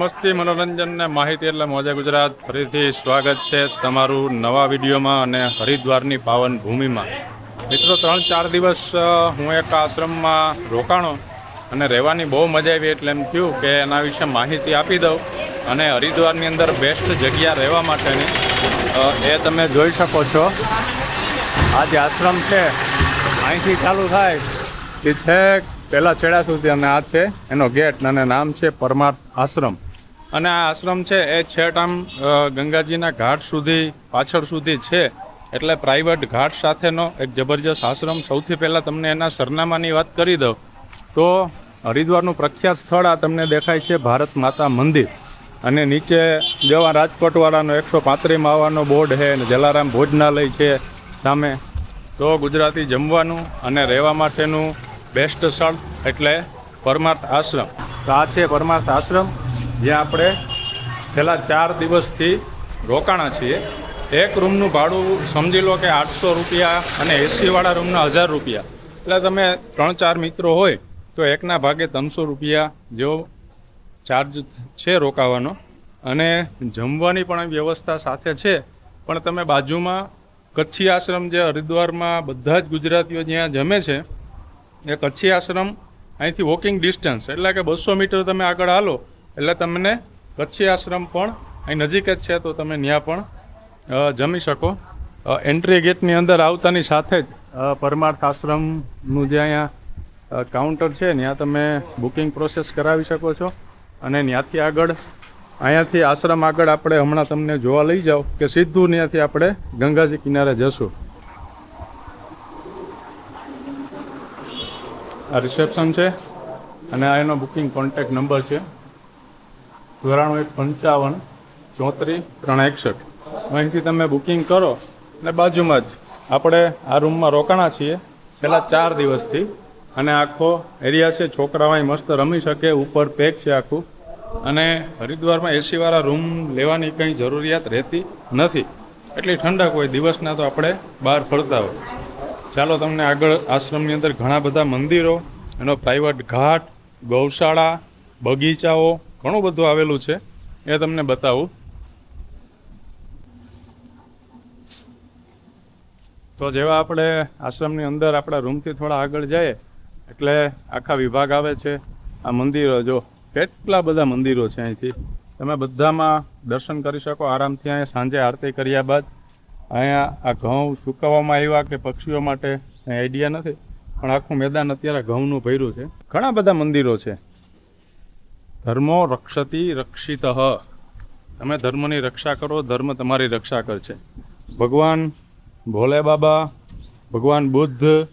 મસ્તી, મનોરંજન ને માહિતી એટલે મોજે ગુજરાત. ફરીથી સ્વાગત છે તમારું નવા વિડીયોમાં અને હરિદ્વારની પાવન ભૂમિમાં મિત્રો, ત્રણ, ચાર દિવસ હું એક આશ્રમમાં રોકાણો અને રહેવાની બહુ મજા આવી એટલે એમ થયું કે એના વિશે માહિતી આપી દઉં અને હરિદ્વારની અંદર બેસ્ટ જગ્યા રહેવા માટેની એ તમે જોઈ શકો છો. આ જે આશ્રમ છે, અહીંથી ચાલુ થાય. એ છેક પહેલાં છેડા સુધી અને આ છે એનો ગેટ અને નામ છે પરમાર્થ આશ્રમ. અને આ આશ્રમ છે, એ છેટ આમ ગંગાજીના ઘાટ સુધી, પાછળ સુધી છે. એટલે પ્રાઇવેટ ઘાટ સાથેનો એક જબરજસ્ત આશ્રમ. સૌથી પહેલાં તમને એના સરનામાની વાત કરી દઉં. તો હરિદ્વારનું પ્રખ્યાત સ્થળ આ તમને દેખાય છે, ભારત માતા મંદિર. અને નીચે જેવા રાજકોટવાળાનો એકસો પાંત્રીસ માવાનો બોર્ડ છે, અને જલારામ ભોજનાલય છે સામે. તો ગુજરાતી જમવાનું અને રહેવા માટેનું બેસ્ટ સ્થળ એટલે પરમાર્થ આશ્રમ. તો આ છે પરમાર્થ આશ્રમ. જ્યાં આપણે છેલ્લા ચાર દિવસથી રોકાણા છીએ. એક રૂમનું ભાડું સમજી લો કે આઠસો રૂપિયા અને એસીવાળા રૂમના હજાર રૂપિયા. એટલે તમે ત્રણ ચાર મિત્રો હોય તો એકના ભાગે ત્રણસો રૂપિયા જેવો ચાર્જ છે રોકાવાનો. અને જમવાની પણ વ્યવસ્થા સાથે છે. પણ તમે બાજુમાં કચ્છી આશ્રમ જે હરિદ્વારમાં બધા જ ગુજરાતીઓ જ્યાં જમે છે, એ કચ્છી આશ્રમ અહીંથી વોકિંગ ડિસ્ટન્સ એટલે કે બસો મીટર તમે આગળ હાલો એટલે તમને કચ્છી આશ્રમ પણ, અહીં નજીક જ છે, તો તમે ત્યાં પણ જમી શકો. એન્ટ્રી ગેટની અંદર આવતાની સાથે જ પરમાર્થ આશ્રમનું જે અહીંયા કાઉન્ટર છે ત્યાં તમે બુકિંગ પ્રોસેસ કરાવી શકો છો. અને ત્યાંથી આગળ, અહીંયાથી આશ્રમ આગળ આપણે હમણાં તમને જોવા લઈ જાઓ કે સીધું ત્યાંથી આપણે ગંગાજી કિનારે જશું. આ રિસેપ્શન છે, અને આ એનો બુકિંગ કોન્ટેક્ટ નંબર છે. ચોરાણું એક પંચાવન, ચોત્રીસ, ત્રણ એકસઠ. અહીંથી તમે બુકિંગ કરો અને બાજુમાં જ આપણે આ રૂમમાં રોકાણા છીએ છેલ્લા ચાર દિવસથી. અને આખો એરિયા છે, છોકરાઓ અહીં મસ્ત રમી શકે, ઉપર પેક છે આખું. અને હરિદ્વારમાં એસીવાળા રૂમ લેવાની કંઈ જરૂરિયાત રહેતી નથી. એટલી ઠંડક હોય, દિવસના તો આપણે બહાર ફરતા હોય. ચાલો તમને આગળ આશ્રમની અંદર ઘણા બધા મંદિરો, એનો પ્રાઇવેટ ઘાટ, ગૌશાળા, બગીચાઓ ઘણું બધું આવેલું છે. એ તમને બતાવું. તો જેવા આપણે આશ્રમની અંદર આપણા રૂમથી થોડા આગળ જઈએ, એટલે આખા વિભાગ આવે છે. આ મંદિરો જો, કેટલા બધા મંદિરો છે અહીંથી. તમે બધામાં દર્શન કરી શકો આરામથી. અહીંયા સાંજે આરતી કર્યા બાદ અહીંયા આ ઘઉં સુકવવામાં આવ્યા કે પક્ષીઓ માટે આઈડિયા નથી. પણ આખું મેદાન અત્યારે ઘઉંનું ભર્યું છે. ઘણા બધા મંદિરો છે. ધર્મો રક્ષતી રક્ષિત. તમે ધર્મની રક્ષા કરો, ધર્મ તમારી રક્ષા કરશે. ભગવાન ભોલે બાબા, ભગવાન બુદ્ધ,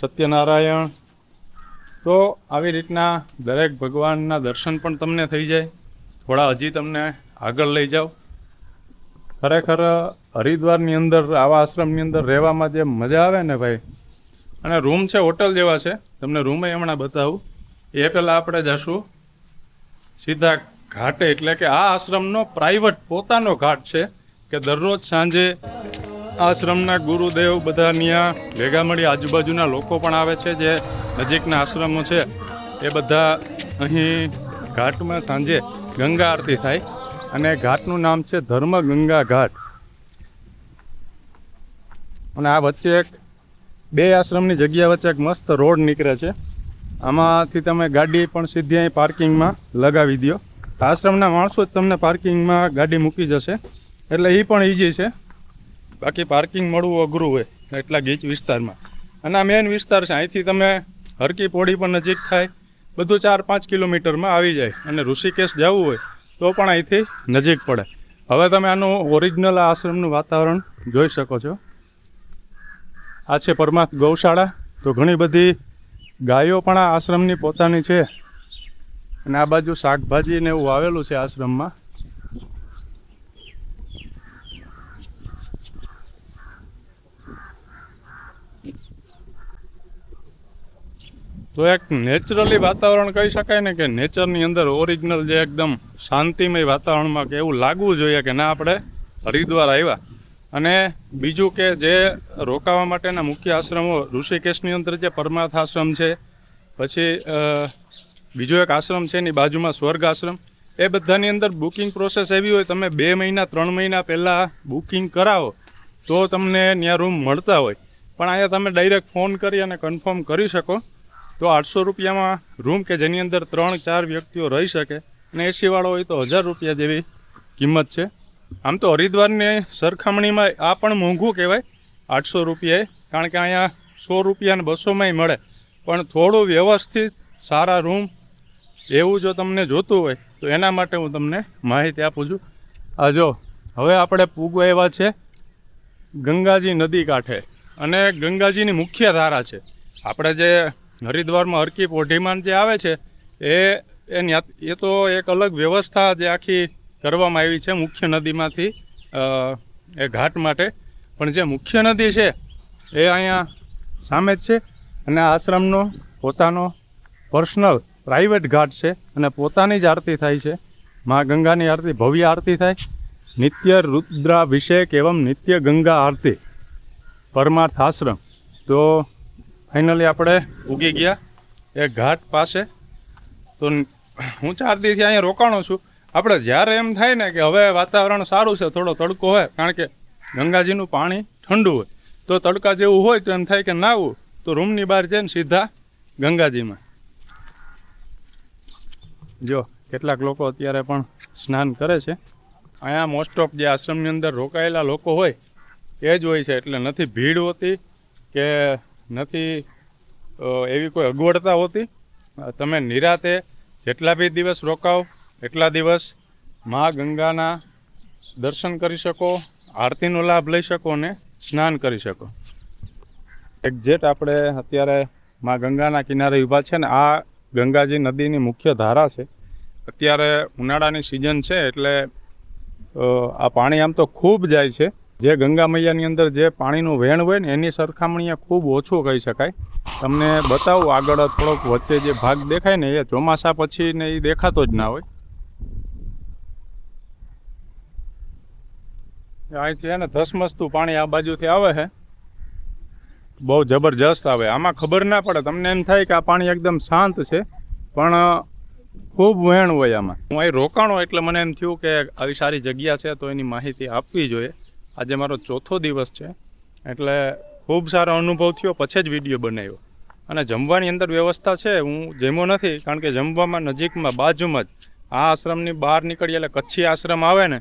સત્યનારાયણ. તો આવી રીતના દરેક ભગવાનના દર્શન પણ તમને થઈ જાય. થોડા હજી તમને આગળ લઈ જાઓ. ખરેખર હરિદ્વારની અંદર, આવા આશ્રમની અંદર રહેવામાં જે મજા આવે ને ભાઈ. અને રૂમ છે હોટલ જેવા છે. તમને રૂમે હમણાં બતાવું. એ પહેલાં આપણે જશું. સીધા ઘાટે, એટલે કે આ આશ્રમનો પ્રાઇવેટ પોતાનો ઘાટ છે, કે દરરોજ સાંજે આશ્રમના ગુરુદેવ બધા ત્યાં ભેગા મળી આજુબાજુના લોકો પણ આવે છે, જે નજીકના આશ્રમો છે, એ બધા અહીં ઘાટમાં સાંજે ગંગા આરતી થાય. અને ઘાટનું નામ છે ધર્મ ગંગા ઘાટ. અને આ વચ્ચે એક બે આશ્રમની જગ્યા વચ્ચે એક મસ્ત રોડ નીકળે છે. આમાંથી તમે ગાડી પણ સીધી અહીં પાર્કિંગમાં લગાવી દો આશ્રમના માણસો જ તમને પાર્કિંગમાં ગાડી મૂકી જશે. એટલે એ પણ ઇઝી છે. બાકી પાર્કિંગ મળવું અઘરું હોય એટલા ગીચ વિસ્તારમાં. અને આ મેન વિસ્તાર છે, અહીંથી તમે હરકી પોડી પણ નજીક થાય, બધું ચાર પાંચ કિલોમીટરમાં આવી જાય. અને ઋષિકેશ જવું હોય તો પણ અહીંથી નજીક પડે. હવે તમે આનું ઓરિજિનલ આશ્રમનું વાતાવરણ જોઈ શકો છો. આ છે પરમાર્થ ગૌશાળા. તો ઘણી બધી ગાયો પણ આ આશ્રમની પોતાની છે. અને આ બાજુ શાકભાજી ને એવું આવેલું છે આશ્રમમાં. તો એક નેચરલી વાતાવરણ કહી શકાય ને કે નેચરની અંદર ઓરિજિનલ જે એકદમ શાંતિમય વાતાવરણમાં કે એવું લાગવું જોઈએ કે ના આપણે હરિદ્વાર આવ્યા. અને બીજું કે જે રોકાવા માટેના મુખ્ય આશ્રમો ઋષિકેશની અંદર જે પરમાર્થ આશ્રમ છે, પછી બીજો એક આશ્રમ છે એની બાજુમાં સ્વર્ગ આશ્રમ, એ બધાની અંદર બુકિંગ પ્રોસેસ એવી હોય, તમે બે મહિના, ત્રણ મહિના પહેલાં બુકિંગ કરાવો, તો તમને ત્યાં રૂમ મળતા હોય. પણ અહીંયા તમે ડાયરેક્ટ ફોન કરી અને કન્ફર્મ કરી શકો, તો આઠસો રૂપિયામાં રૂમ કે જેની અંદર ત્રણ ચાર વ્યક્તિઓ રહી શકે, અને એસીવાળો હોય તો હજાર રૂપિયા જેવી કિંમત છે. આમ તો હરિદ્વારની સરખામણીમાં આ પણ મોંઘું કહેવાય. આઠસો રૂપિયાએ, કારણ કે અહીંયા સો રૂપિયા અને બસોમાંય મળે. પણ થોડું વ્યવસ્થિત, સારા રૂમ, એવું જો તમને જોતું હોય, તો એના માટે હું તમને માહિતી આપું છું. આ જો, હવે આપણે પૂગવા એવા છે ગંગાજી નદી કાંઠે. અને ગંગાજીની મુખ્ય ધારા છે. આપણે જે હરિદ્વારમાં હરકી પોઢીમાન જે આવે છે, એ એ તો એક અલગ વ્યવસ્થા જે આખી કરવામાં આવી છે મુખ્ય નદીમાંથી એ ઘાટ માટે. પણ જે મુખ્ય નદી છે, એ અહીંયા સામે જ છે અને આશ્રમનો પોતાનો પર્સનલ પ્રાઇવેટ ઘાટ છે અને પોતાની જ આરતી થાય છે. મા ગંગાની આરતી, ભવ્ય આરતી થાય. નિત્ય રુદ્રાભિષેક એવમ નિત્ય ગંગા આરતી. પરમાર્થ આશ્રમ. તો ફાઇનલી આપણે ઉગી ગયા. એ ઘાટ પાસે. તો હું ચાર અહીંયા રોકાણો છું. આપણે જ્યારે એમ થાય ને કે હવે વાતાવરણ સારું છે, થોડો તડકો હોય, કારણ કે ગંગાજીનું પાણી ઠંડુ હોય, તો તડકા જેવું હોય તો એમ થાય કે નાવું તો રૂમની બહાર જઈને સીધા ગંગાજીમાં. જો, કેટલાક લોકો અત્યારે પણ સ્નાન કરે છે. અહીંયા મોસ્ટ ઓફ જે આશ્રમની અંદર રોકાયેલા લોકો હોય, એ જ હોય છે, એટલે નથી ભીડ હોતી કે નથી એવી કોઈ અગવડતા હોતી. તમે નિરાતે જેટલા બી દિવસ રોકાવ એટલા દિવસ મા ગંગાના દર્શન કરી શકો, આરતીનો લાભ લઈ શકો અને સ્નાન કરી શકો. એક્ઝેટ આપણે અત્યારે મા ગંગાના કિનારે ઊભા છે ને, આ ગંગાજી નદીની મુખ્ય ધારા છે. અત્યારે ઉનાળાની સિઝન છે એટલે આ પાણી આમ તો ખૂબ જાય છે. જે ગંગા મૈયાની અંદર જે પાણીનું વહેણ હોય ને, એની સરખામણીએ ખૂબ ઓછું કહી શકાય. તમને બતાવું આગળ થોડોક વચ્ચે જે ભાગ દેખાય ને, એ ચોમાસા પછી ને એ દેખાતો જ ના હોય. અહીંથી છે ને ધસમસતું પાણી આ બાજુથી આવે છે. બહુ જબરજસ્ત આવે. આમાં ખબર ના પડે. તમને એમ થાય કે આ પાણી એકદમ શાંત છે, પણ ખૂબ વહેણ હોય આમાં. હું અહીં રોકાણો એટલે મને એમ થયું કે આવી સારી જગ્યા છે, તો એની માહિતી આપવી જોઈએ. આજે મારો ચોથો દિવસ છે, એટલે ખૂબ સારો અનુભવ થયો, પછી જ વીડિયો બનાવ્યો. અને જમવાની અંદર વ્યવસ્થા છે, હું જમ્યો નથી, કારણ કે જમવામાં નજીકમાં બાજુમાં જ આ આશ્રમની બહાર નીકળીએ એટલે કચ્છી આશ્રમ આવે ને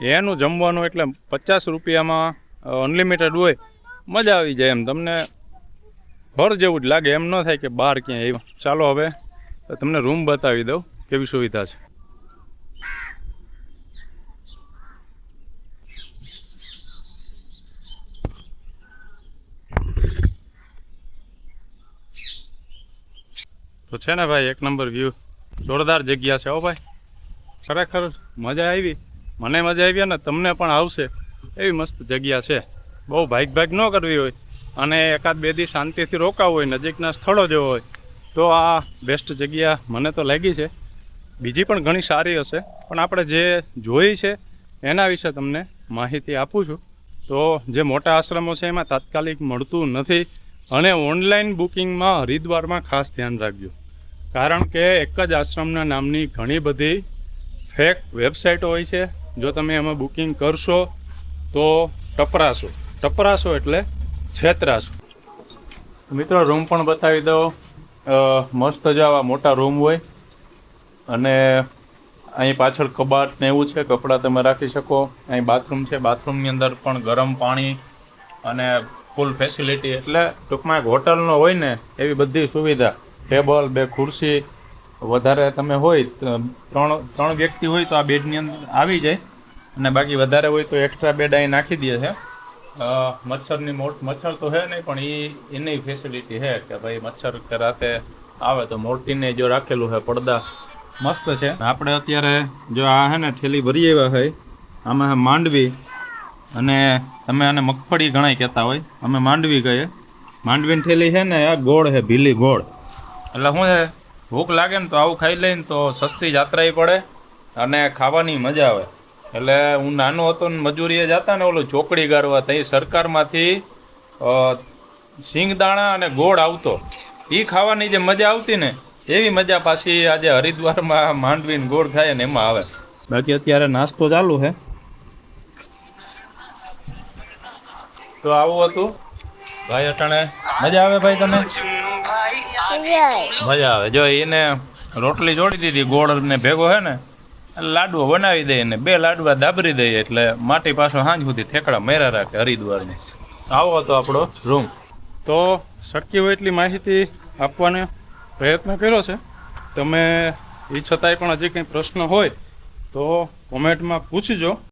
એનું જમવાનું એટલે પચાસ રૂપિયામાં અનલિમિટેડ હોય, મજા આવી જાય એમ. તમને ઘર જેવું જ લાગે. એમ ન થાય કે બહાર ક્યાંય આવ્યું. ચાલો હવે, તમને રૂમ બતાવી દઉં કેવી સુવિધા છે. તો છે ને ભાઈ, એક નંબર વ્યૂ જોરદાર જગ્યા છે હો ભાઈ. ખરેખર મજા આવી. મને મજા આવી અને તમને પણ આવશે. એવી મસ્ત જગ્યા છે. બહુ ભાગ ભાગ ન કરવી હોય અને એકાદ બે દી શાંતિથી રોકાવું હોય, નજીકના સ્થળો જેવો હોય, તો આ બેસ્ટ જગ્યા મને તો લાગી છે. બીજી પણ ઘણી સારી હશે. પણ આપણે જે જોઈ છે એના વિશે તમને માહિતી આપું છું. તો જે મોટા આશ્રમો છે એમાં તાત્કાલિક મળતું નથી અને ઓનલાઈન બુકિંગમાં હરિદ્વારમાં ખાસ ધ્યાન રાખજો. કારણ કે એક જ આશ્રમના નામની ઘણી બધી ફેક વેબસાઇટો હોય છે. જો તમે એમાં બુકિંગ કરશો તો ટપરાશો. ટપરાશો એટલે છેતરાશો. મિત્રો રૂમ પણ બતાવી દો મસ્ત જ આવા મોટા રૂમ હોય. અને અહીં પાછળ કબાટ ને એવું છે, કપડાં તમે રાખી શકો. અહીં બાથરૂમ છે. બાથરૂમની અંદર પણ ગરમ પાણી અને ફૂલ ફેસિલિટી એટલે ટૂંકમાં એક હોટલનો હોય ને, એવી બધી સુવિધા. ટેબલ બે ખુરશી વધારે તમે હોય ત્રણ ત્રણ વ્યક્તિ હોય તો આ બેડની અંદર આવી જાય. અને બાકી વધારે હોય તો એક્સ્ટ્રા બેડ અહીં નાખી દે છે. મચ્છરની મોટ, મચ્છર તો છે નહીં, પણ એ એની ફેસિલિટી છે કે ભાઈ મચ્છર કે રાતે આવે તો મોરટીને જો રાખેલું છે પડદા, મસ્ત છે. આપણે અત્યારે જો આ છે ને ઠેલી ભરી આવ્યા હોય આમાં માંડવી. અને તમે આને મગફળી ઘણાય કહેતા હોય. અમે માંડવી કહીએ. માંડવીની ઠેલી છે ને, આ ગોળ છે, ભીલી ગોળ. એટલે શું છે? ભૂખ લાગે ને તો આવું ખાઈ લઈને તો સસ્તી જાત્રાએ પડે અને ખાવાની મજા આવે. એટલે હું નાનો હતો ને મજૂરીએ જતા ને ઓલું ચોકડી ગારવા ત્યાં સરકારમાંથી સિંગદાણા અને ગોળ આવતો. એ ખાવાની જે મજા આવતી ને, એવી મજા પાછી આજે હરિદ્વારમાં માંડવી ને ગોળ ખાય ને એમાં આવે. બાકી અત્યારે નાસ્તો ચાલુ છે તો આવું હતું. ભાઈ અટાણે, મજા આવે ભાઈ તને? મજા આવે. જો એને રોટલી જોડી દીધી, ગોળ ને ભેગો હે ને લાડુઓ બનાવી દઈએ ને બે લાડવા દાબરી દઈએ એટલે માટી પાછો સાંજ સુધી ઠેકડા મેરા રાખે હરિદ્વારની. આવો હતો આપણો રૂમ. તો શક્ય હોય એટલી માહિતી આપવાનો પ્રયત્ન કર્યો છે. તમે એ છતાંય પણ હજી કંઈ પ્રશ્ન હોય તો કોમેન્ટમાં પૂછજો.